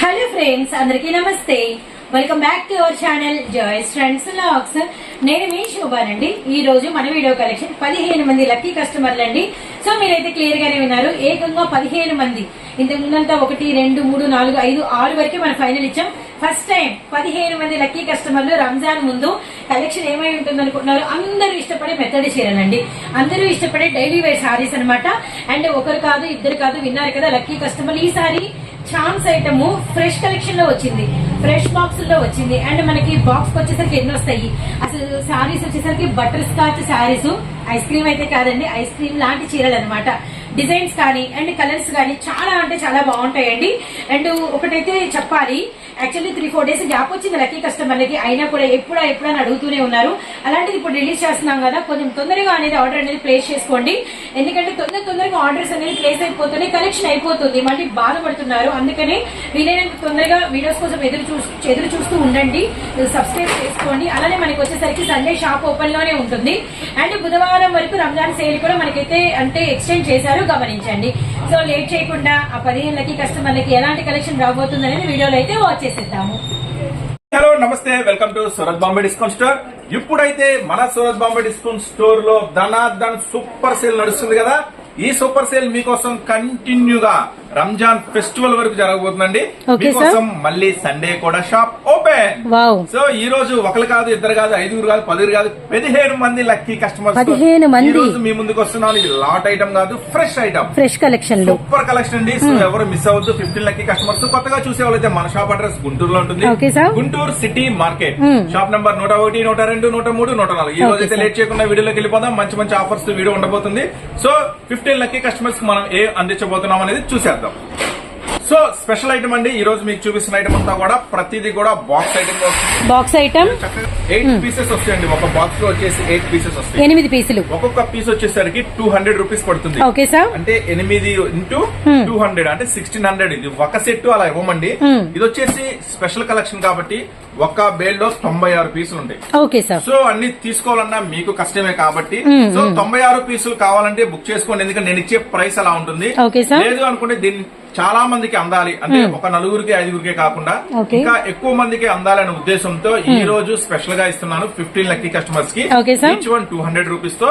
Hello friends అందరికీ నమస్తే. Welcome back to our channel Joys friends lakhs నేను మీ శోభానండి. ఈ రోజు మన వీడియో కలెక్షన్ పదిహేను మంది లక్కీ కస్టమర్లు అండి. సో మీరైతే క్లియర్ గానే విన్నారు ఏకంగా పదిహేను మంది. ఇంతకు ముందంతా ఒకటి రెండు మూడు నాలుగు ఐదు ఆరు వరకే మనం ఫైనల్ ఇచ్చాం. ఫస్ట్ టైం పదిహేను మంది లక్కీ కస్టమర్లు రంజాన్ ముందు కలెక్షన్ ఏమై ఉంటుంది అనుకుంటున్నారు అందరూ ఇష్టపడే మెథడ్ చీరలండి. అందరూ ఇష్టపడే డైలీ వేర్ సారీస్ అన్నమాట. అండ్ ఒకరు కాదు ఇద్దరు కాదు విన్నారు కదా లక్కీ కస్టమర్లు. ఈ చామ్స్ ఛాన్స్ ఐటమ్ ఫ్రెష్ కలెక్షన్లో వచ్చింది. ఫ్రెష్ బాక్స్లో వచ్చింది. అండ్ మనకి బాక్స్ వచ్చేసరికి ఎన్ని వస్తాయి? అసలు సారీస్ వచ్చేసరికి butterscotch saris ice cream అయితే కాదండి ఐస్ క్రీమ్ లాంటి చీరలు అనమాట డిజైన్స్ కానీ అండ్ కలర్స్ కానీ చాలా అంటే చాలా బాగుంటాయండి. అండ్ ఒకటైతే చెప్పాలి actually three four days gap వచ్చింది. లక్కీ కస్టమర్లకి అయినా కూడా ఎప్పుడా ఎప్పుడా అడుగుతూనే ఉన్నారు. అలాంటిది ఇప్పుడు రిలీజ్ చేస్తున్నాం కదా కొంచెం తొందరగా అనేది ఆర్డర్ అనేది ప్లేస్ చేసుకోండి. ఎందుకంటే తొందర తొందరగా ఆర్డర్స్ అనేది ప్లేస్ అయిపోతుంది కలెక్షన్ అయిపోతుంది. మళ్ళీ బాధపడుతున్నారు. అందుకని వీలైనంత తొందరగా వీడియోస్ కోసం ఎదురు చూస్తూ ఎదురు చూస్తూ ఉండండి. సబ్స్క్రైబ్ చేసుకోండి. అలానే మనకి వచ్చేసరికి సండే షాప్ ఓపెన్లోనే ఉంటుంది. అండ్ బుధవారం వరకు రంజాన్ సేల్ కూడా మనకైతే అంటే ఎక్స్టెండ్ చేశారు. గమనించండి. సో లేట్ చేయకుండా ఆ పదిహేనులకి కస్టమర్లకి ఎలాంటి కలెక్షన్ రాబోతుంది అనేది వీడియోలో అయితే వాచ్ చేసేద్దాము. హలో నమస్తే welcome to Surat Bombay discount store. ఇప్పుడైతే మన సూరత్ బాంబే డిస్కౌంట్ స్టోర్లో ధనాధన్ సూపర్ సేల్ నడుస్తుంది కదా. ఈ సూపర్ సేల్ మీకోసం కంటిన్యూగా రంజాన్ ఫెస్టివల్ వరకు జరగబోతుందండి. మీకోసం మళ్ళీ సండే కూడా షాప్ ఓపెన్. సో ఈ రోజు ఒకరు కాదు ఇద్దరు కాదు ఐదుగురు కాదు పదిహేను కాదు పదిహేను మంది లక్కీ కస్టమర్స్ పదిహేను మంది. రోజు మీ ముందుకు వస్తున్నాను. ఇది లాట్ ఐటమ్ కాదు fresh item. Fresh collection super collection అండి. సో ఎవరు మిస్ అవ్వద్దు. Fifteen lucky customers. కొత్తగా చూసే వాళ్ళైతే మన షాప్ అడ్రస్ గుంటూరులో ఉంటుంది. Guntur city market. Shop number నూట ఒకటి నూట రెండు నూట మూడు నూట నాలుగు. ఈ రోజు అయితే. లేట్ చేయకుండా వీడియోలోకి వెళ్ళిపోదాం. మంచి మంచి ఆఫర్స్ వీడియో ఉండబోతుంది. సో ఫిఫ్టీన్ లక్కీ కస్టమర్స్ మనం ఏ అందించబోతున్నాం అనేది చూసేద్దాం. సో స్పెషల్ ఐటమ్ అండి. ఈ రోజు మీకు చూపిస్తున్న ఐటమ్ అంతా కూడా ప్రతిదీ కూడా box item box item eight pieces వస్తాయండి. ఒక బాక్స్లో వచ్చేసి ఎయిట్ పీసెస్ వస్తాయి. ఎనిమిది పీసులు. ఒక్కొక్క పీస్ వచ్చేసరికి టూ హండ్రెడ్ రూపీస్ పడుతుంది. ఓకే సార్ అంటే ఎనిమిది ఇంటూ Hmm. టూ హండ్రెడ్ అంటే సిక్స్టీన్ హండ్రెడ్ ఇది ఒక సెట్ అలా ఇవ్వమండి. Hmm. ఇది వచ్చేసి స్పెషల్ కలెక్షన్ కాబట్టి ఒక్క బేల్లో తొంభై ఆరు పీసులు ఉంటాయి. ఓకే సార్ సో అన్ని తీసుకోవాలన్నా మీకు కష్టమే కాబట్టి. Hmm, సో తొంభై ఆరు పీసులు కావాలంటే బుక్ చేసుకోండి. ఎందుకంటే నేను ఇచ్చే ప్రైస్ అలా ఉంటుంది. లేదు అనుకుంటే దీన్ని చాలా మందికి అందాలి. అంటే ఒక నలుగురికి ఐదుగురికి కాకుండా. ఇంకా ఎక్కువ మందికి అందాలనే ఉద్దేశంతో ఈ రోజు స్పెషల్గా ఇస్తున్నాను ఫిఫ్టీన్ లక్కీ కస్టమర్స్కి. ఈచ్ వన్ టూ హండ్రెడ్ రూపీస్తో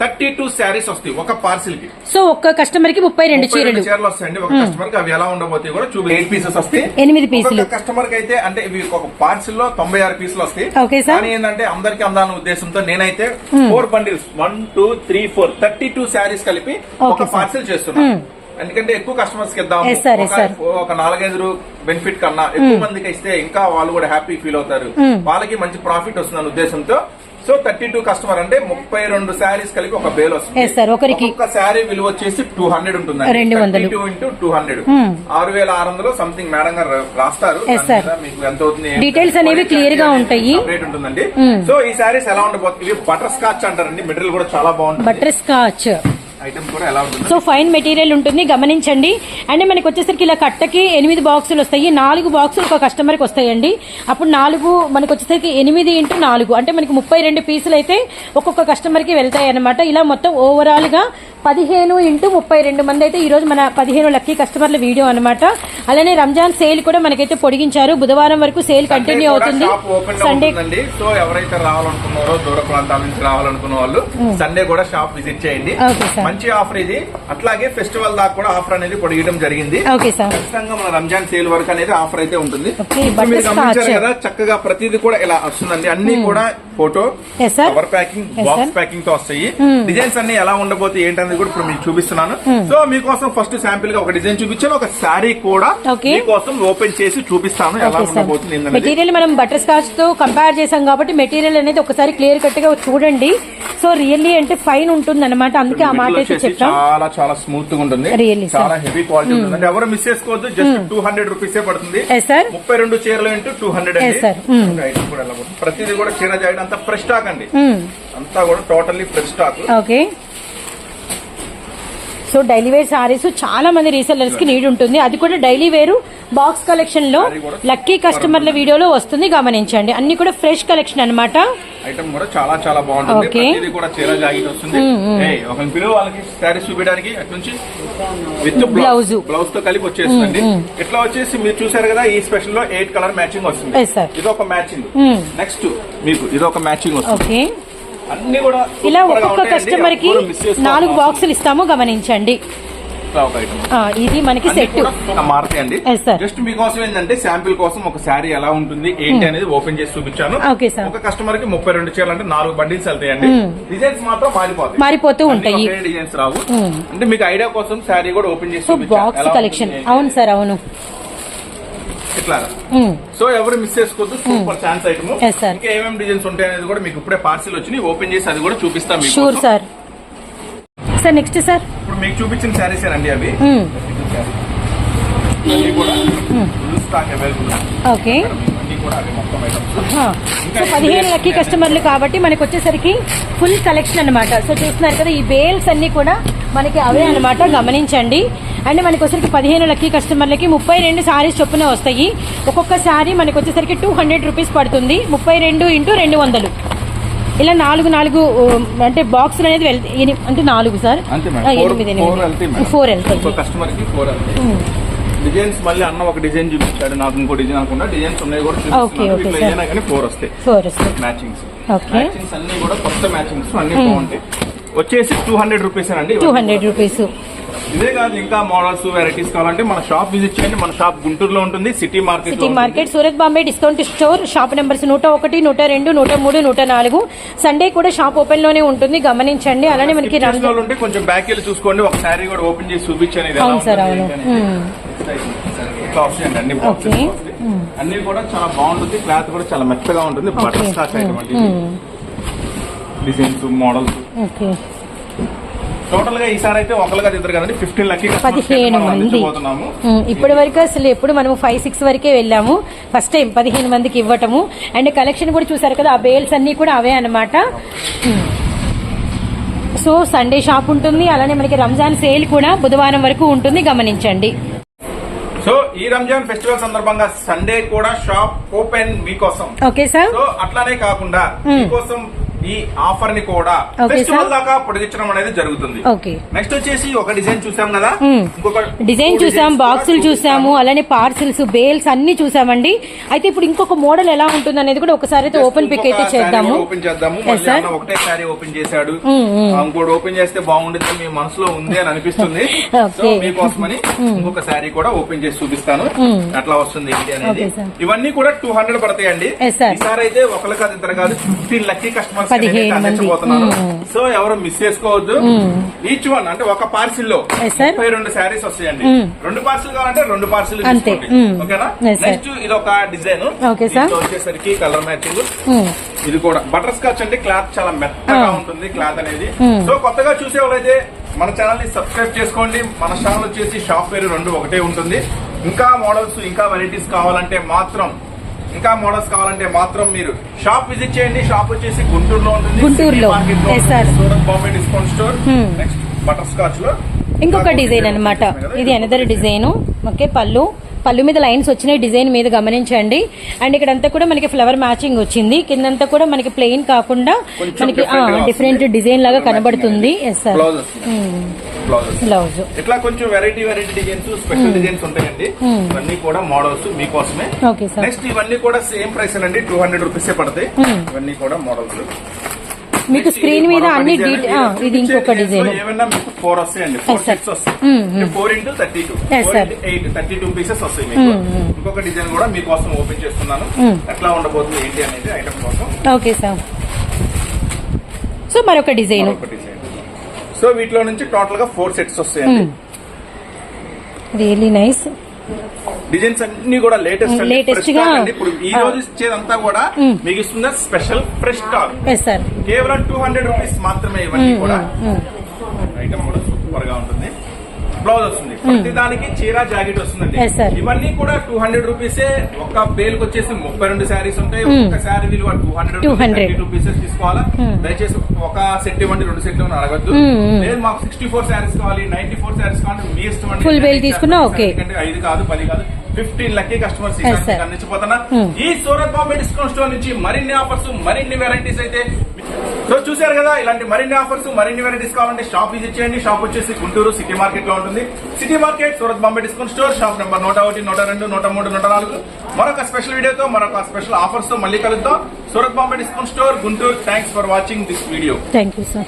థర్టీ టూ శారీస్ వస్తాయి ఒక పార్సిల్కి. సో ఒక్క కస్టమర్కి ముప్పై రెండు చీరలు. చీరలు వస్తాయండి ఒక కస్టమర్కి అవి ఎలా ఉండబోతాయి కూడా చూపి ఎయిట్ పీసెస్ వస్తాయి. ఎనిమిది పీసులు. కస్టమర్కి అయితే అంటే ఇవి ఒక పార్సిల్లో తొంభై ఆరు పీసులు వస్తాయి. కానీ ఏంటంటే అందరికి అందాలన్న ఉద్దేశంతో నేనైతే four bundles one two three four thirty two saris కలిపి ఒక. పార్సిల్ చేస్తున్నాను. ఎందుకంటే ఎక్కువ కస్టమర్స్కి ఇద్దాం ఒక-. ఒక నాలుగైదు బెనిఫిట్ కన్నా ఎక్కువ మందికి ఇస్తే ఇంకా వాళ్ళు కూడా హ్యాపీ ఫీల్ అవుతారు. వాళ్ళకి మంచి ప్రాఫిట్ వస్తుందన్న ఉద్దేశంతో. సో థర్టీ టూ కస్టమర్ అంటే ముప్పై రెండు శారీస్ కలిపి ఒక బేల్ వస్తుంది. ఒకరికి- ఒక్కొక్క శారీ విలువ వచ్చేసి టూ హండ్రెడ్ ఉంటుంది. Two into two hundred. ఆరు వేల ఆరు వందలు సంథింగ్ మేడం గారు రాస్తారు. మీకు ఎంత అవుతుంది? Details అనేవి clear గా ఉంటాయి. రేట్ ఉంటుందండి. సో ఈ శారీస్ ఎలా ఉండబోతుంది? ఇవి బటర్ స్కాచ్ అంటారండి. మెటీరియల్ కూడా చాలా బాగుంటుంది. బటర్ స్కాచ్ ఐటమ్ కూడా ఎలా ఉంటుంది? సో ఫైన్ మెటీరియల్ ఉంటుంది. గమనించండి. అండ్ మనకి వచ్చేసరికి ఇలా కట్టకి ఎనిమిది బాక్సులు వస్తాయి. నాలుగు బాక్సులు ఒక కస్టమర్కి వస్తాయండి. అప్పుడు నాలుగు మనకి వచ్చేసరికి ఎనిమిది ఇంటూ నాలుగు. అంటే మనకి ముప్పై రెండు పీసులు అయితే ఒక్కొక్క కస్టమర్కి వెళ్తాయి అనమాట ఇలా మొత్తం ఓవరాల్గా పదిహేను ఇంటూ ముప్పై రెండు మంది అయితే ఈ రోజు మన పదిహేను లక్కీ కస్టమర్ల వీడియో అనమాట అలానే రంజాన్ సేల్ కూడా మనకైతే పొడిగించారు. బుధవారం వరకు సేల్ కంటిన్యూ అవుతుంది. సండే సో ఎవరైతే రావాలనుకున్నారో దూర ప్రాంతాల నుంచి రావాలనుకున్న వాళ్ళు సండే కూడా షాప్ విజిట్ చేయండి. మంచి ఆఫర్ ఇది. అట్లాగే ఫెస్టివల్ దాకా కూడా ఆఫర్ అనేది పొడిగడం జరిగింది. ఖచ్చితంగా మన రంజాన్ సేల్ వరకు అనేది ఆఫర్ అయితే ఉంటుంది. మీరు గమనించారు. కదా చక్కగా ప్రతిదీ కూడా ఇలా వస్తుందండి. అన్ని కూడా ఫోటో. Cover packing box. ప్యాకింగ్తో వస్తాయి. డిజైన్స్ అన్ని ఎలా ఉండబోతే ఏంటనేది కూడా ఇప్పుడు మీకు చూపిస్తున్నాను. సో మీకోసం ఫస్ట్ శాంపిల్గా ఒక డిజైన్ చూపించాను. ఒక శారీ కూడా. మీకోసం ఓపెన్ చేసి చూపిస్తాను. ఎలా ఉండబోతుంది మెటీరియల్ మనం బటర్ స్కాచ్తో కంపేర్ చేసాం కాబట్టి మెటీరియల్ అనేది ఒకసారి క్లియర్ కట్గా చూడండి. సో రియల్లీ అంటే ఫైన్ ఉంటుంది అనమాట అందుకే ఆ మాట వచ్చేసి చాలా చాలా స్మూత్గా ఉంటుంది. చాలా హెవీ క్వాలిటీ ఉంటుంది. అంటే ఎవరు మిస్ చేసుకోవద్దు జస్ట్ టూ హండ్రెడ్ రూపీస్ పడుతుంది. ముప్పై రెండు చీరలు ఇంటూ టూ హండ్రెడ్. ప్రతిదీ కూడా చీర జాయిడ్ అంతా ఫ్రెష్ స్టాక్ అండి. మ్మ్. అంతా కూడా totally fresh stock okay so daily wear saris చాలా మంది రీసెల్లర్స్కి నీడ్ ఉంటుంది. అది కూడా డైలీ వేరు బాక్స్ కలెక్షన్లో లక్కీ కస్టమర్ల వీడియోలో వస్తుంది గమనించండి. అన్ని కూడా ఫ్రెష్ కలెక్షన్ అన్నమాట. ఐటమ్ కూడా చాలా చాలా బాగుంటుంది. ప్రతిదీ కూడా చీర జాకెట్ వస్తుంది ఒక పిలువ వాళ్ళకి శారీస్ చూపించడానికి అటు నుంచి విత్. బ్లౌజ్ బ్లౌజ్తో కలిపి వచ్చేస్తుంది ఇట్లా వచ్చేసి మీరు చూసారు కదా ఈ స్పెషల్లో ఎయిట్ కలర్ మ్యాచింగ్ వస్తుంది. ఇది ఒక మ్యాచింగ్. నెక్స్ట్ మీకు ఇది ఒక మ్యాచింగ్ వస్తుంది అన్ని కూడా ఇలా ఒక్కొక్క. కస్టమర్కి నాలుగు బాక్సులు ఇస్తాము గమనించండి ఇది మనకి సెట్. Yes, sir. జస్ట్ మీకోసం ఏంటంటే శాంపిల్ కోసం ఒక శారీ ఎలా ఉంటుంది ఏంటి అనేది ఓపెన్ చేసి చూపించాను. ఒక కస్టమర్కి ముప్పై రెండు చీరలు అంటే నాలుగు బండిల్స్ వెళ్తాయండి. డిజైన్స్ మాత్రం మారిపోతాయి. మారిపోతూ ఉంటాయి. డిజైన్స్ రావు. అంటే మీకు ఐడియా కోసం శారీ కూడా ఓపెన్ చేసి. బాక్స్ కలెక్షన్ అవును సార్ అవును. ఇట్లా సో ఎవరు మిస్ చేసుకోవద్దు. Super chance item. ఇంకా ఏమేమి డిజైన్స్ ఉంటాయి అనేది కూడా మీకు ఇప్పుడే పార్సిల్ వచ్చినాయి. ఓపెన్ చేసి అది కూడా చూపిస్తాం మీకు sure sir sir next sir. ఇప్పుడు మీకు చూపించిన శారీస్ అండి అవి. ఓకే. సో పదిహేను లక్కీ కస్టమర్లు కాబట్టి మనకి వచ్చేసరికి ఫుల్ కలెక్షన్ అన్నమాట. సో చూస్తున్నారు కదా ఈ బేల్స్ అన్ని కూడా మనకి అవే అన్నమాట. గమనించండి. అండ్ మనకి వచ్చేసరికి పదిహేను లక్కీ కస్టమర్లకి ముప్పై రెండు సారీస్ చొప్పున వస్తాయి. ఒక్కొక్క సారీ మనకి వచ్చేసరికి టూ హండ్రెడ్ రూపీస్ పడుతుంది. ముప్పై రెండు ఇంటూ రెండు వందలు. ఇలా నాలుగు నాలుగు అంటే బాక్సులు అనేది వెళ్తాయి అంటే నాలుగు సార్. ఎనిమిది ఎనిమిది. ఫోర్ వెళ్తాయి డిజైన్స్ మళ్ళీ అన్న ఒక డిజైన్ చూపించాడు నాకు ఇంకో డిజైన్ అనుకుంటా డిజైన్స్ ఉన్నాయి కూడా. ఏదైనా కానీ ఫోర్ వస్తాయి. ఫోర్ వస్తాయి. మ్యాచింగ్స్. మ్యాచింగ్స్ అన్ని కూడా కొత్త మ్యాచింగ్స్ అన్ని బాగుంటాయి. వచ్చేసి టూ హండ్రెడ్ రూపీస్ అండి టూ హండ్రెడ్ రూపీస్ ఇదే కాదు ఇంకా మోడల్స్ వెరైటీస్ కావాలంటే మన షాప్ విజిట్ చేయండి. మన షాప్ గుంటూరులో ఉంటుంది city market city market Surat Bombay discount store shop numbers నూట ఒకటి నూట రెండు నూట మూడు నూట నాలుగు. సండే కూడా షాప్ ఓపెన్లోనే ఉంటుంది గమనించండి. అలానే మనకి ఉంటే కొంచెం బ్యాక్ వెళ్ళి చూసుకోండి. ఒక శారీ కూడా ఓపెన్ చేసి చూపించాను అవును సార్, అవును. అన్ని కూడా చాలా బాగుంటుంది. క్లాత్ కూడా చాలా మెత్తగా ఉంటుంది. బటర్ అండి డిజైన్స్ మోడల్స్ ఓకే టోటల్గా ఈసారి అయితే ఒకరిగా ఇద్దరు కదండి. ఫిఫ్టీన్ లక్కీ పదిహేను మంది. ఇప్పటి వరకు అసలు ఎప్పుడు మనం ఫైవ్ సిక్స్ వరకే వెళ్ళాము. ఫస్ట్ టైం పదిహేను మందికి ఇవ్వటము. అండ్ కలెక్షన్ కూడా చూసారు కదా ఆ బేల్స్ అన్ని కూడా అవే అన్నమాట. ఉమ్. సో సండే షాప్ ఉంటుంది. అలానే మనకి రంజాన్ సేల్ కూడా బుధవారం వరకు ఉంటుంది. గమనించండి. సో ఈ రంజాన్ ఫెస్టివల్ సందర్భంగా సండే కూడా షాప్ ఓపెన్ మీకోసం. ఓకే సార్ సో అట్లానే కాకుండా మీకోసం ఈ ఆఫర్ని కూడా ఫెస్టివల్. దాకా పొడిగించడం అనేది జరుగుతుంది. నెక్స్ట్ వచ్చేసి ఒక డిజైన్ చూసాం కదా? మ్మ్. ఇంకొక డిజైన్ చూసాం బాక్సులు కూడా చూసాము అలానే పార్సిల్స్ బేల్స్ అన్ని చూసామండి. అయితే ఇప్పుడు ఇంకొక మోడల్ ఎలా ఉంటుంది అనేది కూడా ఒకసారి అయితే ఓపెన్ పిక్ అయితే చేద్దాము. ఓపెన్ చేద్దాము. ఒకటే శారీ ఓపెన్ చేశాడు. మ్మ్. ఆ, ఇంకోటి ఓపెన్ చేస్తే బాగుండేది మీ మనసులో ఉంది అని అనిపిస్తుంది. సో. మీకోసమని ఇంకొక శారీ కూడా ఓపెన్ చేసి చూపిస్తాను. అట్లా వస్తుంది ఏంటి అనేది. ఇవన్నీ కూడా టూ హండ్రెడ్ పడతాయండి. ఈసారి అయితే ఒకరు కాదు ఇద్దరు కాదు ఫిఫ్టీన్ లక్కీ కస్టమర్స్ పదిహేను మంది. సో ఎవరు మిస్ చేసుకోవద్దు ఈచ్ వన్ అంటే ఒక పార్సిల్లో. ముప్పై రెండు శారీస్ వస్తాయండి. రెండు పార్సిల్ కావాలంటే రెండు పార్సిల్. ఓకేనా. నెక్స్ట్ ఇది ఒక డిజైన్. వచ్చేసరికి కలర్ మ్యాచింగ్ ఇది కూడా బటర్ స్కాచ్ అంటే క్లాత్ చాలా మెత్తగా. ఉంటుంది క్లాత్ అనేది. సో కొత్తగా చూసే వాళ్ళైతే మన ఛానల్ని సబ్స్క్రైబ్ చేసుకోండి మన ఛానల్ వచ్చేసి షాప్ పేరు రెండు ఒకటే ఉంటుంది ఇంకా మోడల్స్ ఇంకా వెరైటీస్ కావాలంటే మాత్రం ఇంకా మోడల్స్ కావాలంటే మాత్రం మీరు షాప్ విజిట్ చేయండి. షాప్ వచ్చేసి గుంటూరులో ఉంటుంది. గుంటూరులో. Bombay discount store. నెక్స్ట్ బటర్ స్కాచ్లో. ఇంకొక డిజైన్ అన్నమాట. ఇది అనదర్ డిజైన్. ఓకే పళ్ళు. పళ్ళు మీద లైన్స్ వచ్చినాయి డిజైన్ మీద గమనించండి. అండ్ ఇక్కడ అంతా కూడా మనకి ఫ్లవర్ మ్యాచింగ్ వచ్చింది. కిందంతా కూడా మనకి ప్లెయిన్ కాకుండా మనకి. డిఫరెంట్ డిజైన్ లాగా కనబడుతుంది. ఎస్ సార్ బ్లౌజ్ ఇట్లా కొంచెం variety variety designs special designs ఉంటాయండి. Hmm. ఇవన్నీ కూడా మోడల్స్ మీకోసమే. నెక్స్ట్ ఇవన్నీ కూడా సేమ్ ప్రైస్ అండి టూ హండ్రెడ్ రూపీస్ పడతాయి. Hmm. ఇవన్నీ కూడా మోడల్స్ మీకు స్క్రీన్ మీద అన్ని ఇది ఇంకొక డిజైన్ ఫోర్ వస్తాయండి ఫోర్. సిక్స్ వస్తాయి. Four into thirty two eight thirty two pieces వస్తాయి. ఇంకొక డిజైన్ కూడా మీకోసం ఓపెన్ చేస్తున్నాను. ఎట్లా ఉండబోతుంది ఏంటి అనేది ఐటమ్ కోసం. ఓకే సార్ సో మరొక డిజైన్ సో వీటిలో నుంచి టోటల్గా ఫోర్ సెట్స్ వస్తాయండి. రియలీ నైస్ డిజైన్స్ అన్ని కూడా లేటెస్ట్ latest గా, ఇప్పుడు ఈ రోజు ఇచ్చేదంతా కూడా Hmm. మీకు ఇస్తున్న స్పెషల్ ఫ్రెష్ స్టాక్ సార్ కేవలం టూ హండ్రెడ్ రూపీస్ మాత్రమే ఇవన్నీ కూడా ఐటమ్ కూడా సూపర్గా ఉంటుంది బ్లౌజ్ వస్తుంది ప్రతి దానికి చీర జాకెట్ వస్తుందండి. ఇవన్నీ కూడా టూ హండ్రెడ్ రూపీసే ఒక బేల్కి వచ్చేసి ముప్పై రెండు శారీస్ ఉంటాయి. ఒక శారీ విలువ టూ హండ్రెడ్ 200. టూ పీసెస్ తీసుకోవాలా. దయచేసి ఒక సెట్ ఇవ్వండి రెండు సెట్లు అడగద్దు. లేదు మాకు సిక్స్టీ ఫోర్ శారీస్ కావాలి నైన్టీ ఫోర్ శారీస్ కావాలి మీ ఇష్టం Full bill తీసుకున్నా. ఎందుకంటే ఐదు కాదు పది కాదు ఫిఫ్టీన్ లక్కీ కస్టమర్స్ Hmm. ఈ సూరత్ బాంబే డిస్కౌంట్ స్టోర్ నుంచి మరిన్ని ఆఫర్స్ మరిన్ని వెరైటీస్ అయితే సో చూశారు కదా ఇలాంటి మరిన్ని ఆఫర్స్ మరిన్ని వెరైటీస్ కావాలంటే షాప్ విజిట్ చేయండి. షాప్ వచ్చేసి గుంటూరు సిటీ మార్కెట్లో ఉంటుంది. City market Surat Bombay discount store shop number నూట ఒకటి నూట రెండు నూట మూడు నూట నాలుగు. మరొక స్పెషల్ వీడియోతో మరొక స్పెషల్ ఆఫర్స్తో మళ్ళీ కలుద్దాం. Surat Bombay discount store Guntur thanks for watching this video thank you sir